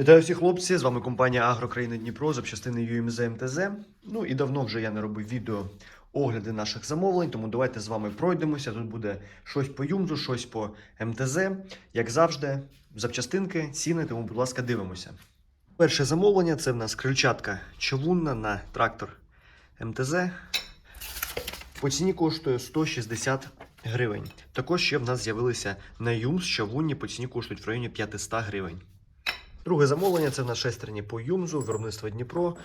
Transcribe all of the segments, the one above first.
Вітаю всіх хлопці! З вами компанія Агрокраїна Дніпро, запчастини UMZ МТЗ. Ну і давно вже я не робив відео огляди наших замовлень, тому давайте з вами пройдемося. Тут буде щось по Юмзу, щось по МТЗ. Як завжди, запчастинки, ціни, тому, будь ласка, дивимося. Перше замовлення це в нас крильчатка човунна на трактор МТЗ. По ціні коштує 160 гривень. Також ще в нас з'явилися на Юмз човунні, по ціні коштують в районі 500 гривень. Друге замовлення це на шестерні по Юмзу, виробництво Дніпро,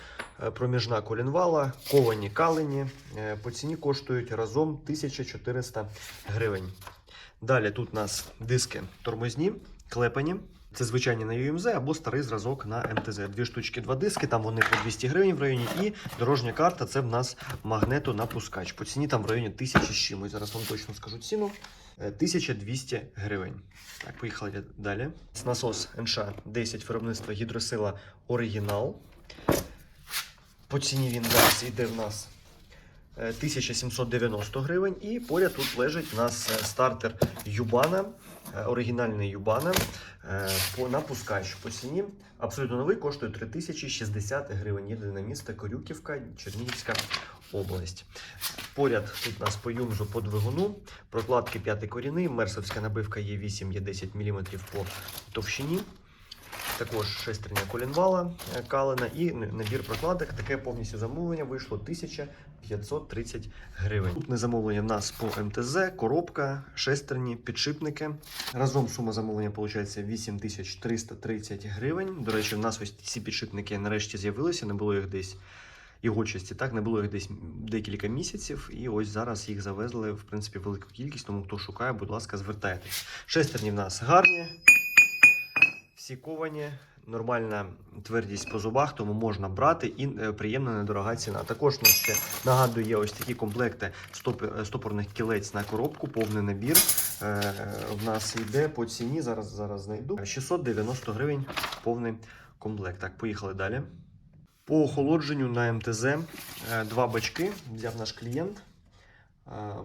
е, проміжна колінвала, ковані калені. Е, По ціні коштують разом 1400 гривень. Далі тут у нас диски тормозні, клепані. Це звичайні на UMZ або старий зразок на МТЗ. Дві штучки, два диски, там вони по 200 гривень в районі. І дорожня карта це в нас магнето-напускач. По ціні там в районі 1000 з чимось. Зараз вам точно скажу ціну. Е, 1200 гривень. Так, поїхали далі. Насос НШ 10 виробництва гідросила оригінал. По ціні він зараз йде в нас е, 1790 гривень. І поряд тут лежить у нас е, стартер Юбана, е, оригінальний Юбана е, по напускач. По ціні абсолютно новий коштує 3060 гривень. Єдине місто Корюківка, Чернігівська область. Поряд тут у нас по юмзу по двигуну, прокладки п'ятий корінний, мерсовська набивка є 8, є 10 мм по товщині. Також шестерня колінвала е, калена і набір прокладок. Таке повністю замовлення вийшло 1530 гривень. Наступне замовлення в нас по МТЗ, коробка, шестерні, підшипники. Разом сума замовлення виходить 8330 гривень. До речі, в нас ось ці підшипники нарешті з'явилися, не було їх десь ігольчості, так не було їх десь декілька місяців, і ось зараз їх завезли в принципі велику кількість. Тому хто шукає, будь ласка, звертайтесь. Шестерні в нас гарні, всі ковані, нормальна твердість по зубах, тому можна брати і е, приємна недорога ціна. Також нас ще нагадую, є ось такі комплекти е, стопорних кілець на коробку, повний набір. Е, В нас йде по ціні. Зараз зараз знайду 690 гривень повний комплект. Так, поїхали далі. По охолодженню на МТЗ два бачки взяв наш клієнт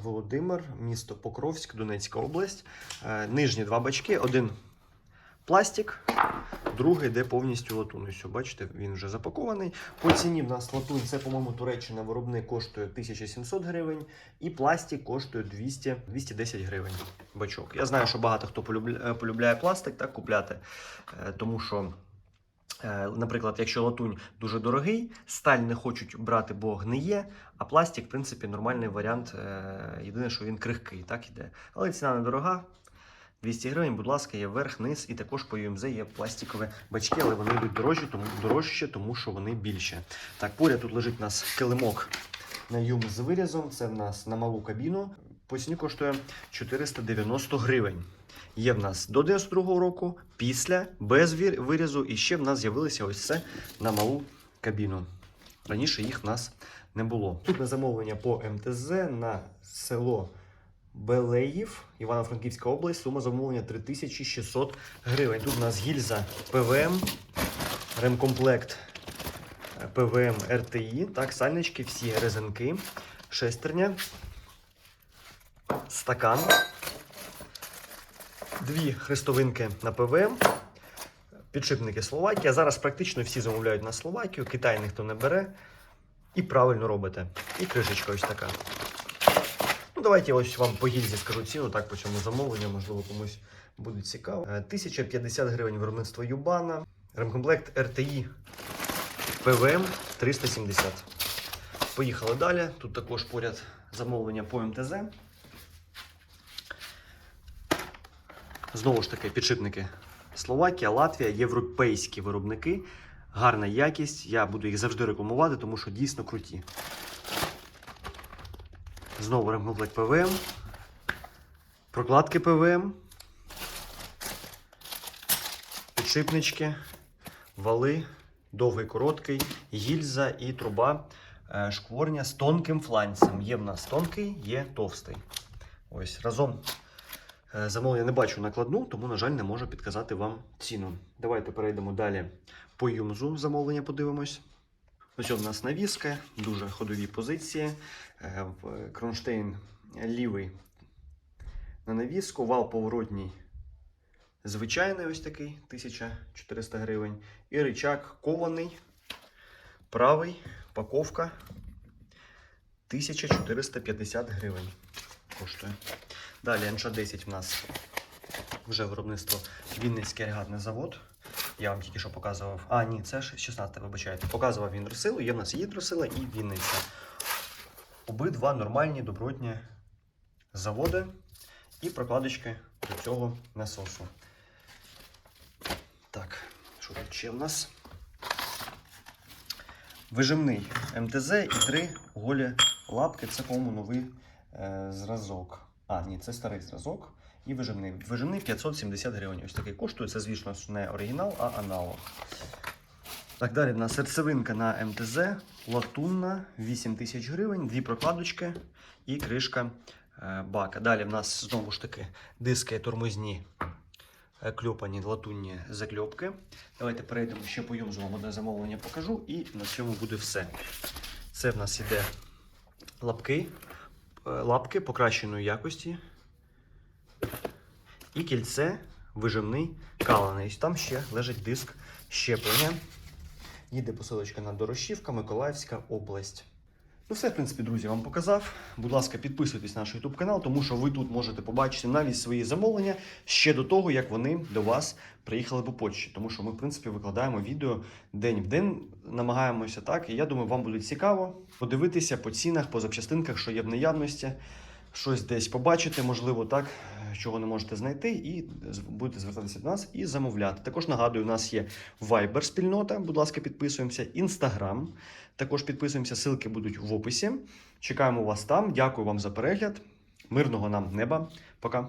Володимир, місто Покровськ, Донецька область. Нижні два бачки, один пластик, другий йде повністю латунь. Ось, бачите, він вже запакований. По ціні в нас латунь, це, по-моєму, Туреччина виробник коштує 1700 гривень, і пластик коштує 200, 210 гривень. Бачок. Я знаю, що багато хто полюбля- е, полюбляє пластик так купляти, е, тому що. Е, Наприклад, якщо латунь дуже дорогий, сталь не хочуть брати, бо гниє, а пластик, в принципі, нормальний варіант. Єдине, що він крихкий, так іде. Але ціна недорога. 200 гривень, будь ласка, є верх, низ, і також по UMZ є пластикові бачки, але вони йдуть дорожчі, тому дорожче, тому що вони більше. Так, поряд тут лежить у нас килимок на юм з вирізом. Це в нас на малу кабіну. По ціні коштує 490 гривень. Є в нас до 92 року, після, без вирізу, і ще в нас з'явилися ось це на малу кабіну. Раніше їх в нас не було. Тут на замовлення по МТЗ на село Белеїв, Івано-Франківська область, сума замовлення 3600 гривень. Тут у нас гільза ПВМ, ремкомплект е, ПВМ РТІ, так, сальнички, всі резинки, шестерня, стакан, дві хрестовинки на ПВМ, підшипники Словакія. Зараз практично всі замовляють на Словакію, Китай ніхто не бере. І правильно робите. І кришечка ось така. Ну, давайте я ось вам по гільзі скажу ціну, так по цьому замовленню, можливо, комусь буде цікаво. Е, 1050 гривень виробництво Юбана. Ремкомплект RTI ПВМ 370. Поїхали далі. Тут також поряд замовлення по МТЗ. Знову ж таки, підшипники Словакія, Латвія, європейські виробники. Гарна якість. Я буду їх завжди рекламувати, тому що дійсно круті. Знову ремкомплект ПВМ. Прокладки ПВМ. Підшипнички, вали, довгий, короткий, гільза і труба е, шкворня з тонким фланцем. Є в нас тонкий, є товстий. Ось разом е, замовлення не бачу накладну, тому, на жаль, не можу підказати вам ціну. Давайте перейдемо далі по юмзу. Замовлення подивимось. Ось у нас навіска, дуже ходові позиції. Е, Кронштейн лівий на навіску, вал поворотній звичайний ось такий 1400 гривень. І ричаг кований, правий, паковка 1450 гривень коштує. Далі НШ-10 в нас вже виробництво Вінницький агрегатний завод. Я вам тільки що показував. А, ні, це ж 16, вибачайте. Показував він Росилу, є в нас Їдросила і Вінниця. Обидва нормальні добротні заводи і прокладочки до цього насосу. Так, що тут ще в нас? Вижимний МТЗ і три голі лапки. Це, по-моєму, новий е, зразок. А, ні, це старий зразок. І вижимний. Вижимний 570 гривень. Ось такий коштує. Це, звісно, не оригінал, а аналог. Так, далі в нас серцевинка на МТЗ, латунна, 8 тисяч гривень, дві прокладочки і кришка е, бака. Далі в нас знову ж таки диски тормозні е, кльопані латунні закльопки. Давайте перейдемо ще по юмзу вам одне замовлення покажу, і на цьому буде все. Це в нас іде лапки, лапки покращеної якості. І кільце вижимний калений. Там ще лежить диск щеплення. Їде посилочка на Дорошівка, Миколаївська область. Ну, все, в принципі, друзі, вам показав. Будь ласка, підписуйтесь на наш YouTube канал, тому що ви тут можете побачити навіть свої замовлення ще до того, як вони до вас приїхали по почті. Тому що ми, в принципі, викладаємо відео день в день, намагаємося так. І я думаю, вам буде цікаво подивитися по цінах, по запчастинках, що є в наявності, щось десь побачите, можливо, так, чого не можете знайти, і будете звертатися до нас і замовляти. Також нагадую, у нас є Viber спільнота. Будь ласка, підписуємося. Instagram. Також підписуємося, ссылки будуть в описі. Чекаємо вас там. Дякую вам за перегляд. Мирного нам неба. Пока.